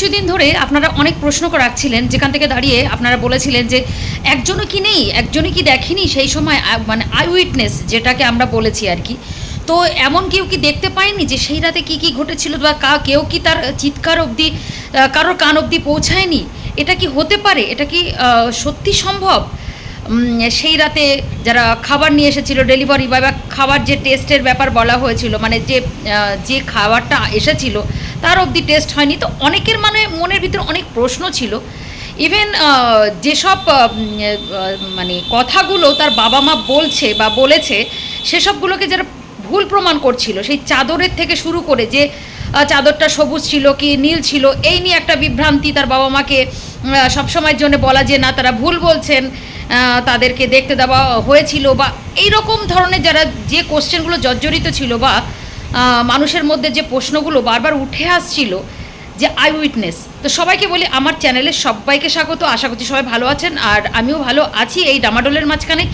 কিছুদিন ধরে আপনারা অনেক প্রশ্ন রাখছিলেন, যেখান থেকে দাঁড়িয়ে আপনারা বলেছিলেন যে একজনও কি নেই, একজনই কি দেখেনি সেই সময় মানে আই উইটনেস যেটাকে আমরা বলেছি আর কি। তো এমন কেউ কি দেখতে পায়নি যে সেই রাতে কি কি ঘটেছিল বা কা, কেউ কি তার চিৎকার অবধি কারোর কান অবধি পৌঁছায়নি? এটা কি হতে পারে? এটা কি সত্যি সম্ভব? সেই রাতে যারা খাবার নিয়ে এসেছিল ডেলিভারি বা বা খাবার যে টেস্টের ব্যাপার বলা হয়েছিল মানে যে যে খাবারটা এসেছিল তার অবধি টেস্ট হয়নি। তো অনেকের মানে মনের ভিতরে অনেক প্রশ্ন ছিল। ইভেন যেসব মানে কথাগুলো তার বাবা মা বলছে বা বলেছে, সেসবগুলোকে যারা ভুল প্রমাণ করছিল, সেই চাদরের থেকে শুরু করে যে চাদরটা সবুজ ছিল কি নীল ছিল, এই নিয়ে একটা বিভ্রান্তি তার বাবা মাকে সবসময়ের জন্য বলা যে, না, তারা ভুল বলছেন তাদেরকে দেখতে দেওয়া হয়েছিল। বা এই রকম ধরনের যারা যে কোশ্চেনগুলো জর্জরিত ছিল বা মানুষের মধ্যে যে প্রশ্নগুলো বারবার উঠে আসছিল যে আই উইটনেস তো সবাইকে বলি আমার চ্যানেলে সবাইকে স্বাগত, আশা করছি সবাই ভালো আছেন আর আমিও ভালো আছি এই ডামাডোলের মাঝখানে।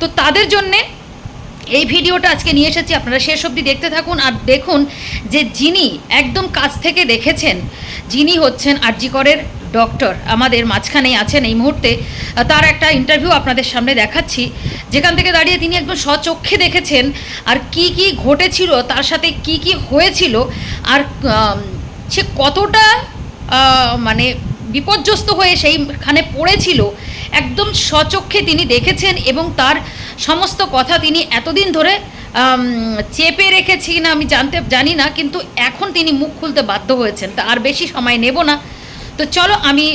তো তাদের জন্যে এই ভিডিওটা আজকে নিয়ে এসেছি, আপনারা শেষ অবধি দেখতে থাকুন আর দেখুন যে যিনি একদম কাছ থেকে দেখেছেন, যিনি হচ্ছেন আরজিকরের ডক্টর আমাদের মাঝখানেই আছেন এই মুহূর্তে। তার একটা ইন্টারভিউ আপনাদের সামনে দেখাচ্ছি। যেখান থেকে দাঁড়িয়ে তিনি একদম স্বচক্ষে দেখেছেন আর কি কি ঘটেছিল, তার সাথে কি কি হয়েছিল আর সে কতটা মানে বিপর্যস্ত হয়ে সেইখানে পড়েছিল, একদম স্বচক্ষে তিনি দেখেছেন এবং তার সমস্ত কথা তিনি এতদিন ধরে চেপে রেখেছি না আমি জানতে, জানি না, কিন্তু এখন তিনি মুখ খুলতে বাধ্য হয়েছেন। তা আর বেশি সময় নেব না। তো চলো আমি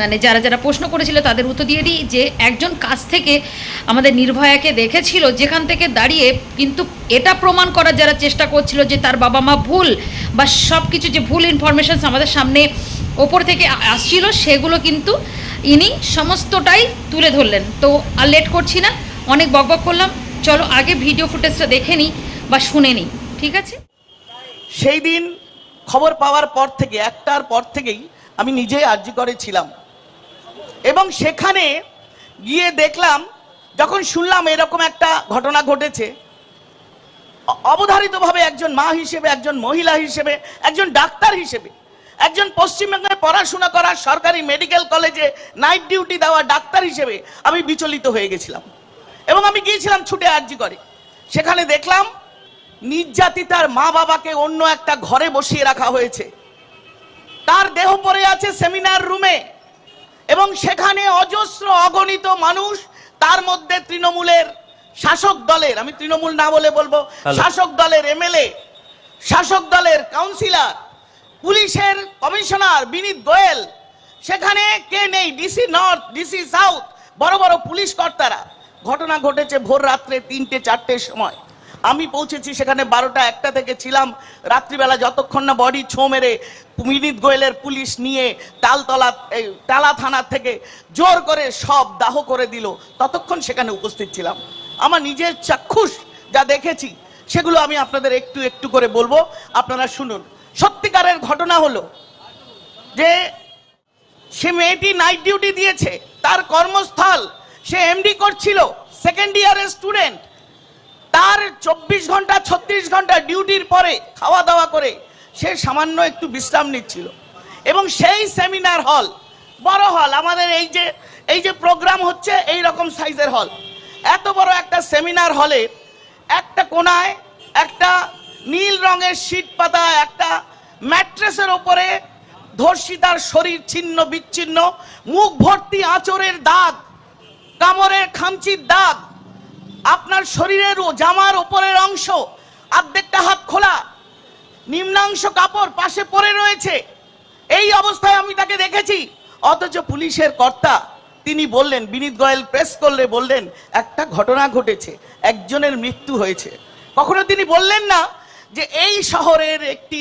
মানে যারা যারা প্রশ্ন করেছিল তাদের উত্তর দিয়ে দিই যে একজন কাছ থেকে আমাদের নির্ভয়াকে দেখেছিল, যেখান থেকে দাঁড়িয়ে কিন্তু এটা প্রমাণ করার যারা চেষ্টা করছিল যে তার বাবা মা ভুল বা সব কিছু যে ভুল ইনফরমেশনস আমাদের সামনে ওপর থেকে আসছিল, সেগুলো কিন্তু ইনি সমস্তটাই তুলে ধরলেন। তো আর লেট করছি না, অনেক বকবক করলাম। চলো আগে ভিডিও ফুটেজটা দেখে নিই বা শুনে নিই, ঠিক আছে? সেই দিন খবর পাওয়ার পর থেকে, একটার পর থেকেই আমি নিজেই আর্জি করে ছিলাম। এবং সেখানে গিয়ে দেখলাম, যখন শুনলাম এরকম একটা ঘটনা ঘটেছে, অবধারিতভাবে একজন মা হিসেবে, একজন মহিলা হিসেবে, একজন ডাক্তার হিসেবে, একজন পশ্চিমবঙ্গে পড়াশোনা করা সরকারি মেডিকেল কলেজে নাইট ডিউটি দেওয়া ডাক্তার হিসেবে আমি বিচলিত হয়ে গেছিলাম। এবং আমি গিয়েছিলাম ছুটে আর্জি করে। সেখানে দেখলাম, নির্যাতিতার মা বাবাকে অন্য একটা ঘরে বসিয়ে রাখা হয়েছে। তার দেহ পড়ে আছে সেমিনার রুমে। এবং সেখানে অজস্র অগণিত মানুষ তার মধ্যে তৃণমূলের শাসক দলের আমি তৃণমূল না বলে বলব শাসক দলের এমএলএ শাসক দলের কাউন্সিলর পুলিশের কমিশনার বিনীত গোয়েল সেখানে কে নেই? ডিসি নর্থ ডিসি সাউথ বড় বড় পুলিশ কর্তারা। ঘটনা ঘটেছে ভোর রাত্রে তিনটে চারটের সময়। আমি পৌঁছেছি সেখানে বারোটা, একটা থেকে ছিলাম। রাত্রিবেলা যতক্ষণ না বডি ছো মেরে বিনীত গোয়েলের পুলিশ নিয়ে তালতলা টালা থানার থেকে জোর করে সব দাহ করে দিল। ততক্ষণ সেখানে উপস্থিত ছিলাম। আমার নিজের চাক্ষুষ যা দেখেছি, সেগুলো আমি আপনাদের একটু একটু করে বলব। আপনারা শুনুন। সত্যিকারের ঘটনা হলো যে সে মেয়েটি নাইট ডিউটি দিয়েছে, তার কর্মস্থল সে এমডি করছিল সেকেন্ড ইয়ারের স্টুডেন্ট তার চব্বিশ ঘণ্টা, ছত্রিশ ঘণ্টা ডিউটির পরে খাওয়া দাওয়া করে সে সামান্য একটু বিশ্রাম নিচ্ছিল। এবং সেই সেমিনার হল বড় হল আমাদের এই যে এই যে প্রোগ্রাম হচ্ছে, এই রকম সাইজের হল এত বড় একটা সেমিনার হলে একটা কোনায় একটা নীল রঙের শীট পাতা, একটা ম্যাট্রেসের ওপরে ধর্ষিতার শরীর ছিন্ন, বিচ্ছিন্ন, মুখ ভর্তি আঁচড়ের দাগ, কামড়ের খামচির দাগ আপনার শরীরের জামার ওপরের অংশ অর্ধেকটা হাত খোলা, নিম্নাংশ কাপড় পাশে পড়ে রয়েছে। এই অবস্থায় আমি তাকে দেখেছি, অথচ পুলিশের কর্তা, তিনি বললেন, বিনীত গোয়েল প্রেস করলে বললেন, একটা ঘটনা ঘটেছে, একজনের মৃত্যু হয়েছে। কখনো তিনি বললেন না যে এই শহরের একটি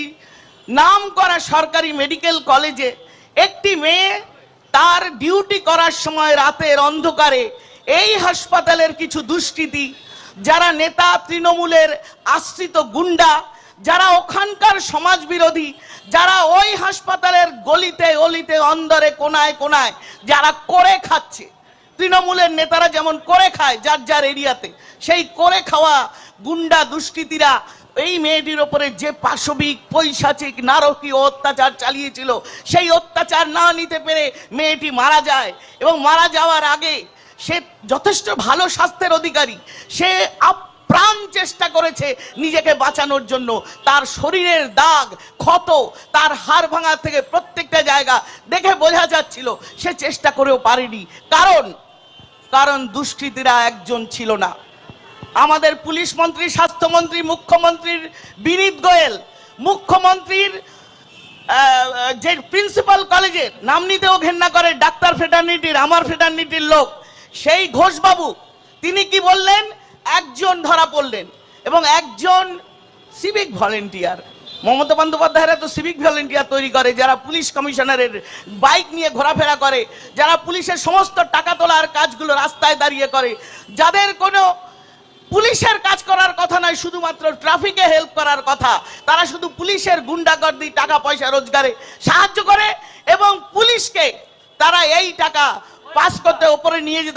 নাম করা সরকারি মেডিকেল কলেজে একটি মেয়ে তার ডিউটি করার সময় রাতের অন্ধকারে এই হাসপাতালের কিছু দুষ্কৃতি, যারা নেতা তৃণমূলের আশ্রিত গুন্ডা, যারা ওখানকার সমাজ বিরোধী যারা ওই হাসপাতালের গলিতে অলিতে অন্দরে কোনায় কোনায় যারা করে খাচ্ছে। তৃণমূলের নেতারা যেমন করে খায় যার যার এরিয়াতে, সেই করে খাওয়া গুন্ডা দুষ্কৃতীরা এই মেয়েটির ওপরে যে পাশবিক, পৈশাচিক, নারকীয় অত্যাচার চালিয়েছিল, সেই অত্যাচার না নিতে পেরে মেয়েটি মারা যায় এবং মারা যাওয়ার আগে সে যথেষ্ট ভালো স্বাস্থ্যের অধিকারী। সে আপ্রাণ চেষ্টা করেছে নিজেকে বাঁচানোর জন্য। তার শরীরের দাগ, ক্ষত, তার হাড় ভাঙা থেকে প্রত্যেকটা জায়গা দেখে বোঝা যাচ্ছিল, সে চেষ্টা করেও পারেনি। কারণ কারণ দুষ্কৃতীরা একজন ছিল না। আমাদের পুলিশ মন্ত্রী, স্বাস্থ্যমন্ত্রী, মুখ্যমন্ত্রীর বিনীত গোয়েল, মুখ্যমন্ত্রীর যে প্রিন্সিপাল কলেজের, নাম নিতেও ঘেন্না করে ডাক্তার ফেটার্নিটির, আমার ফেটার্নিটির লোক। সেই ঘোষবাবু, তিনি কি বললেন? একজন ধরা পড়লেন এবং একজন সিভিক ভলেন্টিয়ার মমতা বন্দ্যোপাধ্যায়রা তো সিভিক ভলেন্টিয়ার তৈরি করে, যারা পুলিশ কমিশনারের বাইক নিয়ে ঘোরাফেরা করে, যারা পুলিশের সমস্ত টাকা তোলার কাজগুলো রাস্তায় দাঁড়িয়ে করে। যাদের কোনো পুলিশের কাজ করার কথা নয়, শুধুমাত্র ট্রাফিকে হেল্প করার কথা। তারা শুধু পুলিশের গুন্ডাগর্দি, টাকা পয়সা রোজগারে সাহায্য করে এবং পুলিশকে তারা এই টাকা পাস করতে ওপরে নিয়ে যেতে